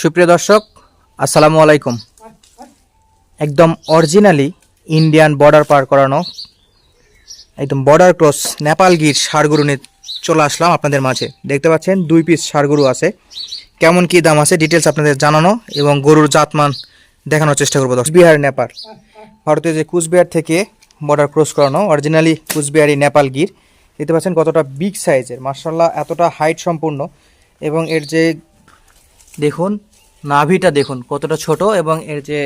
সুপ্রিয় দর্শক, আসসালামু আলাইকুম। একদম অরিজিনালি ইন্ডিয়ান বর্ডার পার করানো, একদম বর্ডার ক্রস নেপাল গির সারগরু নিয়ে চলে আসলাম আপনাদের মাঝে। দেখতে পাচ্ছেন, দুই পিস সারগরু আছে। কেমন কি দাম আছে ডিটেলস আপনাদের জানানো এবং গরুর জাতমান দেখানোর চেষ্টা করব দর্শক। বিহার, নেপাল। ভারতের যে কুচবিহার থেকে বর্ডার ক্রস করানো অরিজিনালি কুচবিহারি নেপাল গির। দেখতে পাচ্ছেন কতটা বিগ সাইজের মার্শাল্লাহ এতটা হাইট সম্পূর্ণ এবং এর যে দেখুন, নাভিটা দেখুন, কতটা ছোট এবং এর যে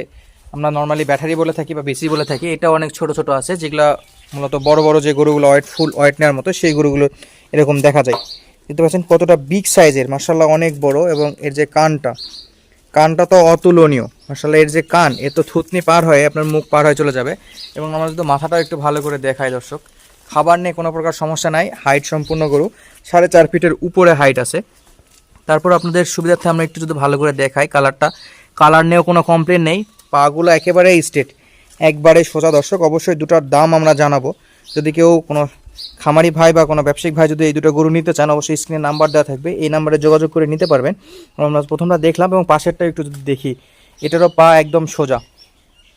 আমরা নর্মালি ব্যাটারি বলে থাকি বা বেশি বলে থাকি এটা অনেক ছোট ছোট আছে, যেগুলো মূলত বড় বড় যে গরুগুলো ওয়েট ফুল ওয়েট নেওয়ার মতো, সেই গরুগুলো এরকম দেখা যায়। দেখতে পাচ্ছেন কতটা বিগ সাইজের মার্শাল্লাহ অনেক বড় এবং এর যে কানটা কানটা তো অতুলনীয় মার্শাল্লাহ এর যে কান এ তো থুতনি পার হয়ে আপনার মুখ পার হয়ে চলে যাবে এবং আমরা যদি মাথাটা একটু ভালো করে দেখাই দর্শক। খাবার নিয়ে কোনো প্রকার সমস্যা নাই হাইট সম্পূর্ণ গরু, সাড়ে চার ফিটের উপরে হাইট আছে। তারপর আপনাদের সুবিধার্থে আমরা একটু যদি ভালো করে দেখাই কালারটা। কালার নিয়েও কোনো কমপ্লেন নেই। পাগুলো একেবারে স্ট্রেট একবারে সোজা দর্শক, অবশ্যই দুটার দাম আমরা জানাব। যদি কেউ কোনো খামারি ভাই বা কোনো ব্যবসায়িক ভাই যদি এই দুটো গরু নিতে চান, অবশ্যই স্ক্রিনে নাম্বার দেওয়া থাকবে। এই নাম্বারে যোগাযোগ করে নিতে পারবেন। আমরা প্রথমটা দেখলাম এবং পাশেরটা একটু যদি দেখি, এটারও পা একদম সোজা।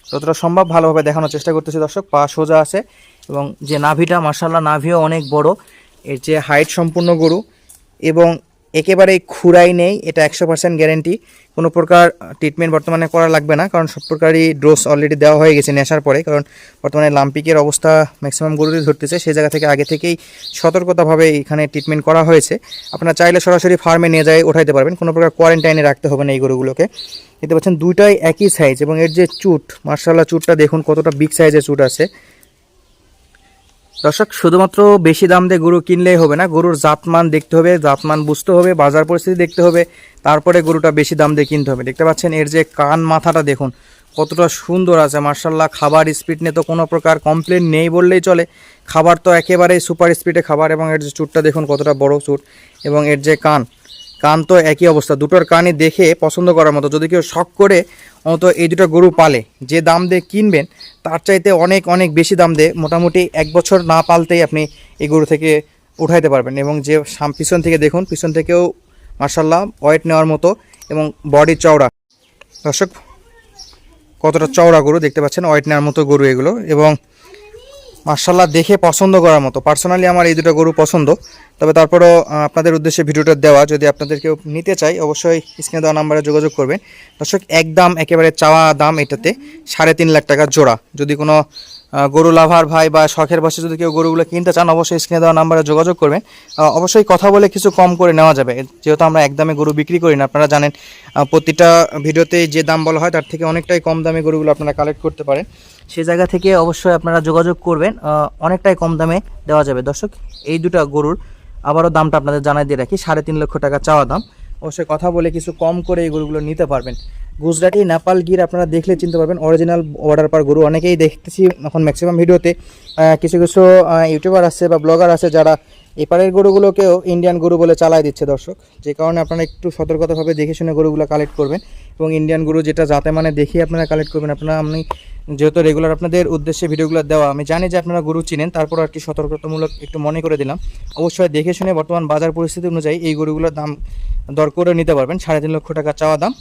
যতটা সম্ভব ভালোভাবে দেখানোর চেষ্টা করতেছি দর্শক, পা সোজা আছে এবং যে নাভিটা মার্শাল্লাহ নাভিও অনেক বড়। এর যে হাইট সম্পূর্ণ গরু এবং একেবারে খুরাই নেই, এটা একশো পার্সেন্ট গ্যারেন্টি কোনো প্রকার ট্রিটমেন্ট বর্তমানে করা লাগবে না, কারণ সব প্রকারই ডোজ অলরেডি দেওয়া হয়ে গেছে নেশার পরে, কারণ বর্তমানে লাম্পিকের অবস্থা ম্যাক্সিমাম গরুরই ধরতেছে সেই জায়গা থেকে আগে থেকেই সতর্কতাভাবে এখানে ট্রিটমেন্ট করা হয়েছে। আপনারা চাইলে সরাসরি ফার্মে নিয়ে যায় উঠাইতে পারবেন, কোনো প্রকার কোয়ারেন্টাইনে রাখতে হবে না এই গরুগুলোকে। দেখতে পাচ্ছেন দুইটাই একই সাইজ এবং এর যে চুট মার্শাল্লাহ চুটটা দেখুন কতটা বিগ সাইজের চুট আছে। দর্শক, শুধুমাত্র বেশি দাম দিয়ে গরু কিনলেই হবে না, গরুর জাতমান দেখতে হবে, জাতমান বুঝতে হবে, বাজার পরিস্থিতি দেখতে হবে, তারপরে গরুটা বেশি দাম দিয়ে কিনতে হবে। দেখতে পাচ্ছেন, এর যে কান মাথাটা দেখুন, কতটা সুন্দর আছে মার্শাল্লাহ খাবার স্পিড নিয়ে তো কোনো প্রকার কমপ্লেন নেই বললেই চলে। খাবার তো একেবারেই সুপার স্পিডে খাবার এবং এর যে চুটটা দেখুন, কতটা বড় চুট এবং এর যে কান। কান তো একই অবস্থা। দুটোর কানই দেখে পছন্দ করার মতো। যদি কেউ শখ করে অন্তত এই দুটো গরু পালে, যে দাম দিয়ে কিনবেন, তার চাইতে অনেক অনেক বেশি দাম দিয়ে মোটামুটি এক বছর না পালতেই আপনি এই গরু থেকে উঠাইতে পারবেন। এবং যে পিছন থেকে দেখুন, পিছন থেকেও মার্শাল্লাহ ওয়েট নেওয়ার মতো এবং বডি চওড়া। দর্শক, কতটা চওড়া গরু দেখতে পাচ্ছেন, ওয়েট নেওয়ার মতো গরু এগুলো। এবং মার্শাল্লাহ দেখে পছন্দ করার মতো। পার্সোনালি আমার এই দুটো গরু পছন্দ। তবে তারপরও আপনাদের উদ্দেশ্যে ভিডিওটা দেওয়া, যদি আপনাদের কেউ নিতে চাই অবশ্যই স্ক্রিনে দেওয়া নাম্বারে যোগাযোগ করবেন। দর্শক, একদম একেবারে চাওয়া দাম এটাতে, সাড়ে তিন লাখ টাকা জোড়া। যদি কোনো গরু লাভার ভাই বা শখের বসে যদি কেউ গরুগুলো কিনতে চান, অবশ্যই স্ক্রিনে দেওয়া নাম্বারে যোগাযোগ করবেন। অবশ্যই কথা বলে কিছু কম করে নেওয়া যাবে। যেহেতু আমরা একদমে গরু বিক্রি করি না, আপনারা জানেন প্রতিটা ভিডিওতে যে দাম বলা হয়, তার থেকে অনেকটাই কম দামে গরুগুলো আপনারা কালেক্ট করতে পারেন। সে জায়গা থেকে অবশ্যই আপনারা যোগাযোগ করবেন অনেকটাই কম দামে দেওয়া যাবে। দর্শক, এই দুটো গরুর আবারও দামটা আপনাদের জানাই দিয়ে রাখি, সাড়ে তিন লক্ষ টাকা চাওয়া দাম। অবশ্যই কথা বলে কিছু কম করে এই গরুগুলো নিতে পারবেন। গুজরাটি নেপাল গির আপনারা দেখলে চিনতে পারবেন। অরিজিনাল অর্ডার পার গরু অনেকেই দেখতেছি এখন ম্যাক্সিমাম ভিডিওতে। কিছু কিছু ইউটিউবার আছে বা ব্লগার আছে যারা এপারের গরুগুলোকেও ইন্ডিয়ান গরু বলে চালায় দিচ্ছে দর্শক। যে কারণে আপনারা একটু সতর্কতাভাবে দেখে শুনে গরুগুলো কালেক্ট করবেন এবং ইন্ডিয়ান গরু যেটা যাতে মানে দেখে আপনারা কালেক্ট করবেন। আপনারা, আমি যেহেতু রেগুলার আপনাদের উদ্দেশ্যে ভিডিওগুলো দেওয়া, আমি জানি যে আপনারা গরু চিনেন, তারপর আর কি সতর্কতামূলক একটু মনে করে দিলাম। অবশ্যই দেখে শুনে বর্তমান বাজার পরিস্থিতি অনুযায়ী এই গরুগুলোর দাম দর করে নিতে পারবেন। সাড়ে তিন লক্ষ টাকা চাওয়া দাম।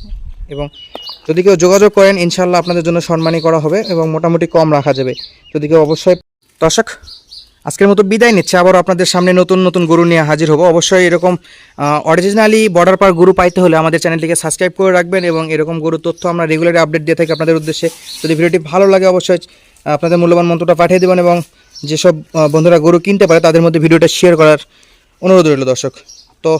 এবং যদি কেউ যোগাযোগ করেন ইনশাল্লাহ আপনাদের জন্য সম্মানী করা হবে এবং মোটামুটি কম রাখা যাবে। যদি কেউ অবশ্যই দর্শক, আজকের মতো বিদায় নিচ্ছে। আবার আপনাদের সামনে নতুন নতুন গরু নিয়ে হাজির হব। অবশ্যই এরকম অরিজিনালি বর্ডার পার গরু পাইতে হলে আমাদের চ্যানেলটিকে সাবস্ক্রাইব করে রাখবেন এবং এরকম গরুর তথ্য আমরা রেগুলারলি আপডেট দিয়ে থাকি আপনাদের উদ্দেশ্যে। যদি ভিডিওটি ভালো লাগে, অবশ্যই আপনাদের মূল্যবান মন্ত্রটা পাঠিয়ে দেবেন এবং যেসব বন্ধুরা গরু কিনতে পারে, তাদের মধ্যে ভিডিওটা শেয়ার করার অনুরোধ রইল দর্শক। তো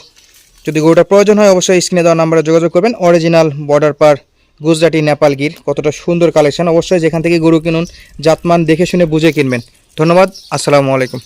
যদি গরুটা প্রয়োজন হয়, অবশ্যই স্ক্রিনে দেওয়া নাম্বারে যোগাযোগ করবেন। অরিজিনাল বর্ডার পার গুজরাটি নেপাল গির। কতটা সুন্দর কালেকশন অবশ্যই যেখান থেকে গরু কিনুন, জাতমান দেখে শুনে বুঝে কিনবেন। ধন্যবাদ। আসসালামু আলাইকুম।